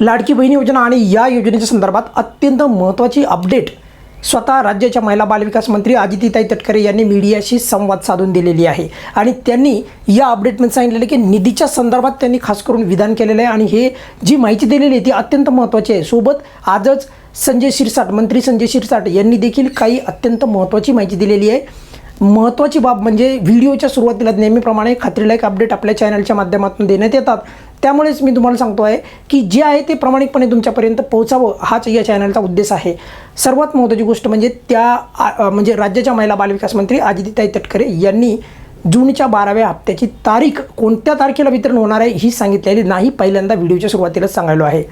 लाडकी बहीण योजना आणि या योजनेच्या संदर्भात अत्यंत महत्त्वाची अपडेट स्वतः राज्याच्या महिला बालविकास मंत्री आदितीताई तटकरे यांनी मीडियाशी संवाद साधून दिलेली आहे. आणि त्यांनी या अपडेटमध्ये सांगितलेलं की निधीच्या संदर्भात त्यांनी खास करून विधान केलेलं आहे आणि हे जी माहिती दिलेली आहे ती अत्यंत महत्त्वाची आहे. सोबत आजच संजय शिरसाट मंत्री संजय शिरसाट यांनी देखील काही अत्यंत महत्त्वाची माहिती दिलेली आहे. महत्त्वाची बाब म्हणजे व्हिडिओच्या सुरुवातीला नेहमीप्रमाणे खात्रीलायक अपडेट आपल्या चॅनलच्या माध्यमातून देण्यात येतात. त्यामुळेच मी तुम्हाला सांगतो आहे की जे आहे ते प्रामाणिकपणे तुमच्यापर्यंत पोहोचावं हाच या चॅनलचा उद्देश आहे. सर्वात महत्त्वाची गोष्ट म्हणजे त्या म्हणजे राज्याच्या महिला बालविकास मंत्री आदितीताई तटकरे यांनी जूनच्या बाराव्या हप्त्याची तारीख कोणत्या तारखेला वितरण होणार आहे ही सांगितलेली नाही पहिल्यांदा व्हिडिओच्या सुरुवातीलाच सांगायलो आहे.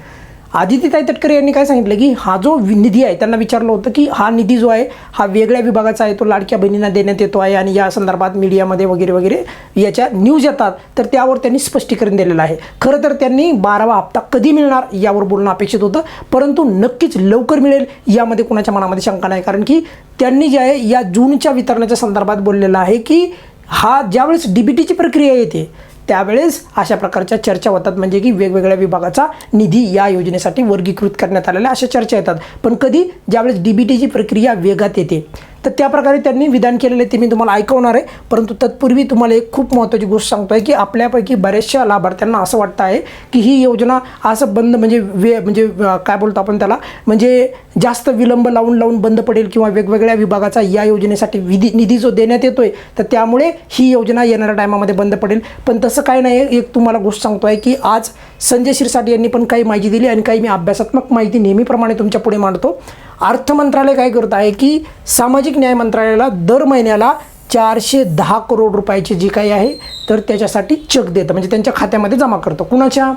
आदित्यताई तटकरे यांनी काय सांगितलं की हा जो निधी आहे त्यांना विचारलं होतं की हा निधी जो आहे हा वेगळ्या विभागाचा आहे तो लाडक्या बहिणींना देण्यात येतो आहे आणि या संदर्भात मीडियामध्ये वगैरे वगैरे याच्या न्यूज येतात. तर त्यावर त्यांनी स्पष्टीकरण दिलेलं आहे. खरं तर त्यांनी बारावा हप्ता कधी मिळणार यावर बोलणं अपेक्षित होतं परंतु नक्कीच लवकर मिळेल यामध्ये कोणाच्या मनामध्ये शंका नाही. कारण की त्यांनी जे आहे या जूनच्या वितरणाच्या संदर्भात बोललेलं आहे की हा ज्यावेळेस डी बी टीची प्रक्रिया येते त्यावेळेस अशा प्रकारच्या चर्चा होतात म्हणजे की वेगवेगळ्या विभागाचा निधी या योजनेसाठी वर्गीकृत करण्यात आलेल्या अशा चर्चा येतात. पण कधी ज्यावेळेस डी बी टीची प्रक्रिया वेगात येते तर त्या प्रकारे त्यांनी विधान केलेले ते मी तुम्हाला ऐकवणार आहे. परंतु तत्पूर्वी तुम्हाला एक खूप महत्त्वाची गोष्ट सांगतो आहे की आपल्यापैकी बऱ्याचशा लाभार्थ्यांना असं वाटतं आहे की ही योजना असं बंद म्हणजे वे म्हणजे काय बोलतो आपण त्याला? म्हणजे जास्त विलंब लावून लावून बंद पडेल किंवा वेगवेगळ्या विभागाचा या योजनेसाठी विधी निधी जो देण्यात येतो आहे तर त्यामुळे ही योजना येणाऱ्या टायमामध्ये बंद पडेल. पण तसं काय नाही एक तुम्हाला गोष्ट सांगतो आहे की आज संजय शिरसाट यांनी पण काही माहिती दिली आणि काही मी अभ्यासात्मक माहिती नेहमीप्रमाणे तुमच्यापुढे मांडतो. अर्थ मंत्रालय काय करत आहे की सामाजिक न्याय मंत्रालयाला दर महिन्याला चारशे दहा करोड रुपयाची जी काही आहे तर त्याच्यासाठी चक देतं. म्हणजे त्यांच्या खात्यामध्ये जमा करतो. कुणाच्या?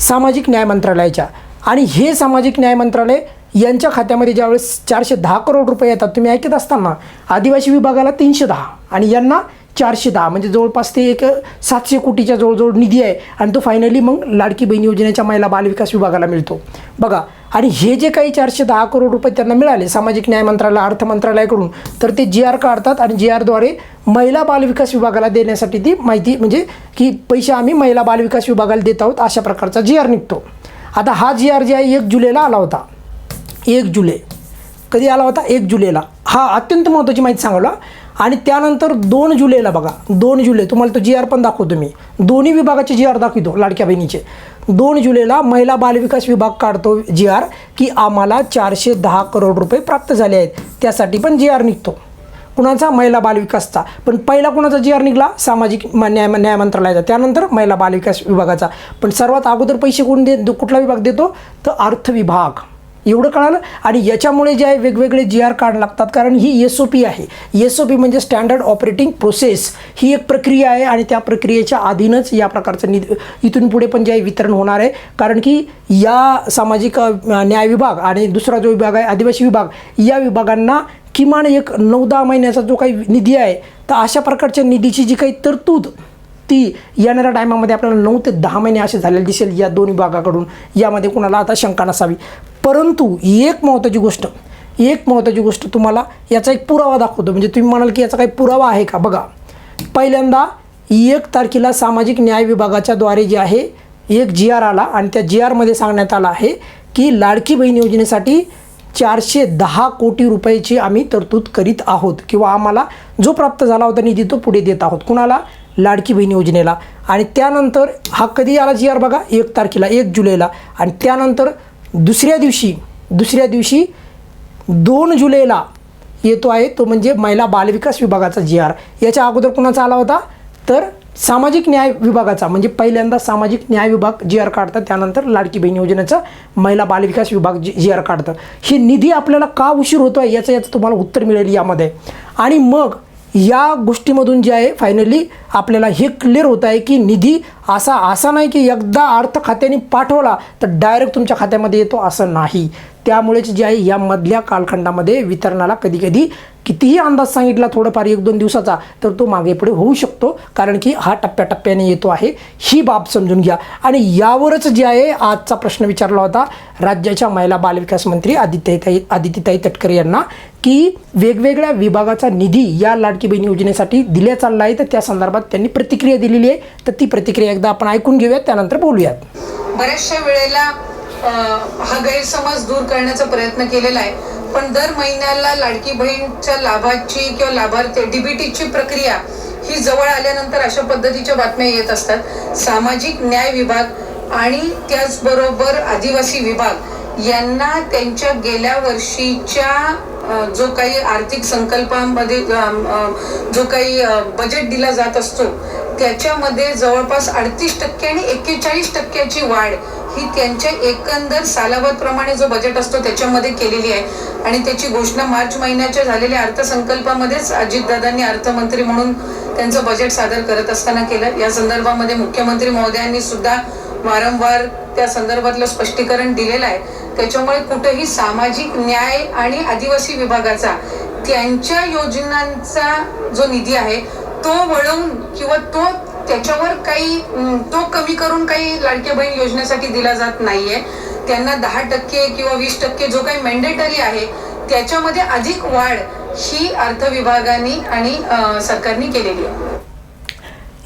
सामाजिक न्याय मंत्रालयाच्या. आणि हे सामाजिक न्याय मंत्रालय यांच्या खात्यामध्ये ज्यावेळेस चारशे दहा करोड रुपये येतात तुम्ही ऐकत असताना आदिवासी विभागाला तीनशे दहा आणि यांना चारशे दहा म्हणजे जवळपास ते एक सातशे कोटीच्या जवळजवळ निधी आहे. आणि तो फायनली मग लाडकी बहीण योजनेच्या महिला बालविकास विभागाला मिळतो. बघा आणि हे जे काही चारशे दहा करोड रुपये त्यांना मिळाले सामाजिक न्याय मंत्रालय अर्थ मंत्रालयाकडून तर ते जी आर काढतात आणि जी आरद्वारे महिला बालविकास विभागाला देण्यासाठी ती माहिती म्हणजे की पैसे आम्ही महिला बालविकास विभागाला देत आहोत अशा प्रकारचा जी आर निघतो. आता हा जी आर जे आहे एक जुलैला आला होता. एक जुलै. कधी आला होता? एक जुलैला. हा अत्यंत महत्त्वाची माहिती सांगावला आणि त्यानंतर दोन जुलैला बघा दोन जुलै तुम्हाला तो जी आर पण दाखवतो मी. दोन्ही विभागाचे जी आर दाखवतो लाडक्या बहिणीचे. दोन जुलैला महिला बालविकास विभाग काढतो जी आर की आम्हाला चारशे दहा करोड रुपये प्राप्त झाले आहेत. त्यासाठी पण जी आर निघतो. कुणाचा? महिला बालविकासचा पण पहिला कुणाचा जी आर निघाला? सामाजिक म- न्याय न्याय मंत्रालयाचा. त्यानंतर महिला बालविकास विभागाचा. पण सर्वात अगोदर पैसे कोण दे कुठला विभाग देतो? तर अर्थ विभाग. एवढं कळालं? आणि याच्यामुळे जे आहे वेगवेगळे जी आर कार्ड लागतात कारण ही एस ओ पी आहे. एस ओ पी म्हणजे स्टँडर्ड ऑपरेटिंग प्रोसेस ही एक प्रक्रिया आहे आणि त्या प्रक्रियेच्या अधीनच या प्रकारचं निधी इथून पुढे पण जे आहे वितरण होणार आहे. कारण की या सामाजिक न्याय विभाग आणि दुसरा जो विभाग आहे आदिवासी विभाग या विभागांना किमान एक नऊ दहा महिन्याचा जो काही निधी आहे तर अशा प्रकारच्या निधीची जी काही तरतूद ती येणाऱ्या टायमामध्ये आपल्याला नऊ ते दहा महिने असे झालेले दिसेल या दोन विभागाकडून. यामध्ये कुणाला आता शंका नसावी. परंतु एक महत्त्वाची गोष्ट एक महत्त्वाची गोष्ट तुम्हाला याचा एक पुरावा दाखवतो. म्हणजे तुम्ही म्हणाल की याचा काही पुरावा आहे का? बघा पहिल्यांदा एक तारखेला सामाजिक न्याय विभागाच्या द्वारे जे आहे एक जी आर आला आणि त्या जी आरमध्ये सांगण्यात आलं आहे की लाडकी बहीण योजनेसाठी चारशे दहा कोटी रुपयाची आम्ही तरतूद करीत आहोत किंवा आम्हाला जो प्राप्त झाला होता निधी तो पुढे देत आहोत. कुणाला? लाडकी बहीण योजनेला. आणि त्यानंतर हा कधी आला जी आर बघा एक तारखेला एक जुलैला. आणि त्यानंतर दुसऱ्या दिवशी दुसऱ्या दिवशी दोन जुलैला येतो आहे तो म्हणजे महिला बालविकास विभागाचा जी आर याच्या अगोदर कुणाचा आला होता? तर सामाजिक न्याय विभागाचा म्हणजे पहिल्यांदा सामाजिक न्याय विभाग जी आर काढतात त्यानंतर लाडकी बहीण योजनेचा महिला बालविकास विभाग जी जी आर काढतं. हे निधी आपल्याला का उशीर होतो आहे याचं याचं तुम्हाला उत्तर मिळेल यामध्ये. आणि मग या गोष्टीमधून जे आहे फायनली आपल्याला हे क्लिअर होत आहे की निधी असा असा नाही की एकदा अर्थ खात्याने पाठवला तर डायरेक्ट तुमच्या खात्यामध्ये येतो असं नाही. त्यामुळेच जे आहे यामधल्या कालखंडामध्ये वितरणाला कधीकधी कितीही अंदाज सांगितला थोडंफार एक दोन दिवसाचा तर तो मागे पुढे होऊ शकतो. कारण की हा टप्प्याटप्प्याने येतो आहे. ही बाब समजून घ्या. आणि यावरच जे आहे आजचा प्रश्न विचारला होता राज्याच्या महिला बालविकास मंत्री आदित्यताई आदित्यताई तटकरे यांना की वेगवेगळ्या विभागाचा निधी या लाडकी बहीण योजनेसाठी दिल्या चालला आहे तर त्या संदर्भात त्यांनी प्रतिक्रिया दिलेली आहे. तर ती प्रतिक्रिया एकदा आपण ऐकून घेऊयात त्यानंतर बोलूयात. बऱ्याचशा वेळेला हा गैरसमज दूर करण्याचा प्रयत्न केलेला आहे. पण दर महिन्याला लाडकी बहीणच्या लाभाची किंवा लाभार्थी डीबीटीची प्रक्रिया ही जवळ आल्यानंतर अशा पद्धतीच्या बातम्या येत असतात. सामाजिक न्याय विभाग आणि त्याचबरोबर आदिवासी विभाग यांना त्यांच्या गेल्या वर्षीच्या जो काही आर्थिक संकल्पामध्ये जो काही बजेट दिला जात असतो त्याच्यामध्ये जवळपास अडतीस टक्के आणि एक्केचाळीस टक्क्याची वाढ ही त्यांच्या एकंदर सालाबादप्रमाणे जो बजेट असतो त्याच्यामध्ये केलेली आहे. आणि त्याची घोषणा मार्च महिन्याच्या झालेल्या अर्थसंकल्पामध्येच अजितदादांनी अर्थमंत्री म्हणून त्यांचं बजेट सादर करत असताना केलं. या संदर्भामध्ये मुख्यमंत्री महोदयांनी सुद्धा वारंवार त्या संदर्भातलं स्पष्टीकरण दिलेलं आहे. त्याच्यामुळे कुठेही सामाजिक न्याय आणि आदिवासी विभागाचा त्यांच्या योजनांचा जो निधी आहे तो वळवून किंवा तो त्याच्यावर काही तो कमी करून काही लाडक्या बहीण योजनेसाठी दिला जात नाहीये. त्यांना दहा टक्के किंवा वीस टक्के जो काही मॅन्डेटरी आहे त्याच्यामध्ये अधिक वाढ ही अर्थ विभागाने आणि सरकारने केलेली आहे.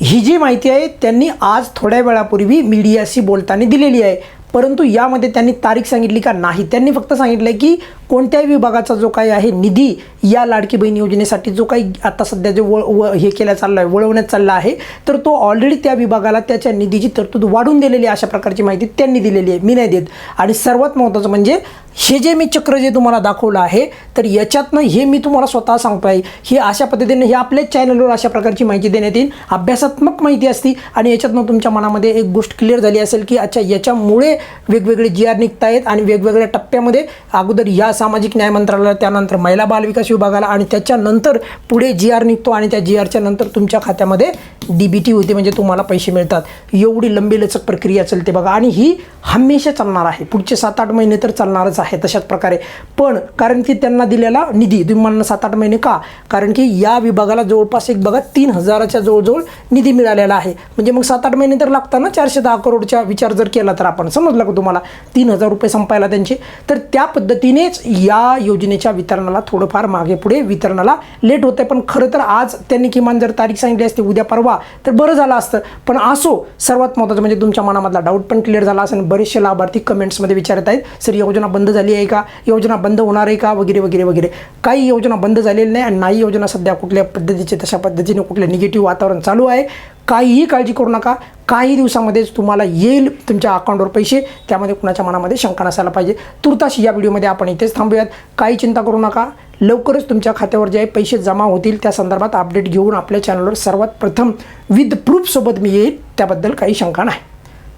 ही जी माहिती आहे त्यांनी आज थोड्या वेळापूर्वी मीडियाशी बोलताना दिलेली आहे. परंतु यामध्ये त्यांनी तारीख सांगितली का नाही? त्यांनी फक्त सांगितलं की कोणत्याही विभागाचा जो काही आहे निधी या लाडकी बहीण योजनेसाठी जो काही आता सध्या जे वळ व हे केल्या चालला आहे वळवण्यात चालला आहे तर तो ऑलरेडी त्या विभागाला त्याच्या निधीची तरतूद वाढून दिलेली आहे अशा प्रकारची माहिती त्यांनी दिलेली आहे. मी नाही देत. आणि सर्वात महत्त्वाचं म्हणजे हे जे मी चक्र जे तुम्हाला दाखवलं आहे तर याच्यातनं हे मी तुम्हाला स्वतः सांगतो आहे ही अशा पद्धतीने हे आपल्याच चॅनलवर अशा प्रकारची माहिती देण्यात येईल. अभ्यासात्मक माहिती असती आणि याच्यातनं तुमच्या मनामध्ये एक गोष्ट क्लिअर झाली असेल की अच्छा याच्यामुळे वेगवेगळे जी आर निघत आहेत आणि वेगवेगळ्या टप्प्यामध्ये अगोदर या सामाजिक न्याय मंत्रालयाला त्यानंतर महिला बालविकास विभागाला आणि त्याच्यानंतर पुढे जी आर निघतो आणि त्या जी आरच्या नंतर तुमच्या खात्यामध्ये डी बी टी होते म्हणजे तुम्हाला पैसे मिळतात. एवढी लंबी लचक प्रक्रिया चालते बघा. आणि ही हमेशा चालणार आहे. पुढचे सात आठ महिने तर चालणारच आहे तशाच प्रकारे. पण कारण की त्यांना दिलेला निधी तुम्ही म्हणणं सात आठ महिने का? कारण की या विभागाला जवळपास एक बघा तीन हजाराच्या जवळजवळ निधी मिळालेला आहे. म्हणजे मग सात आठ महिने तर लागताना चारशे दहा करोडच्या विचार जर केला तर आपण. समजलं का तुम्हाला? तीन हजार रुपये संपायला त्यांचे. तर त्या पद्धतीनेच या योजनेच्या वितरणाला थोडंफार मागे पुढे वितरणाला लेट होतं पण खरं तर आज त्यांनी किमान जर तारीख सांगितली असते उद्या परवा तर बरं झालं असतं. पण असो सर्वात महत्त्वाचं म्हणजे तुमच्या मनामधला डाऊट पण क्लिअर झाला असेल. बरेचसे लाभार्थी कमेंट्समध्ये विचारत आहेत सर योजना बंद झाली आहे का? योजना बंद होणार आहे का? वगैरे वगैरे वगैरे. काही योजना बंद झालेली नाही आणि नाही योजना सध्या कुठल्या पद्धतीचे तशा पद्धतीने कुठले निगेटिव्ह वातावरण चालू आहे. काहीही काळजी करू नका. काही दिवसामध्येच तुम्हाला येईल तुमच्या अकाउंटवर पैसे. त्यामध्ये कुणाच्या मनामध्ये शंका नसायला पाहिजे. तुर्ताशी या व्हिडिओमध्ये आपण इथेच थांबूयात. काही चिंता करू नका. लवकरच तुमच्या खात्यावर जे पैसे जमा होतील त्या संदर्भात अपडेट घेऊन आपल्या चॅनलवर सर्वात प्रथम विथ प्रूफसोबत मी येईल. त्याबद्दल काही शंका नाही.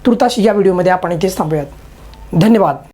तुर्ताशी या व्हिडिओमध्ये आपण इथेच थांबूयात. धन्यवाद.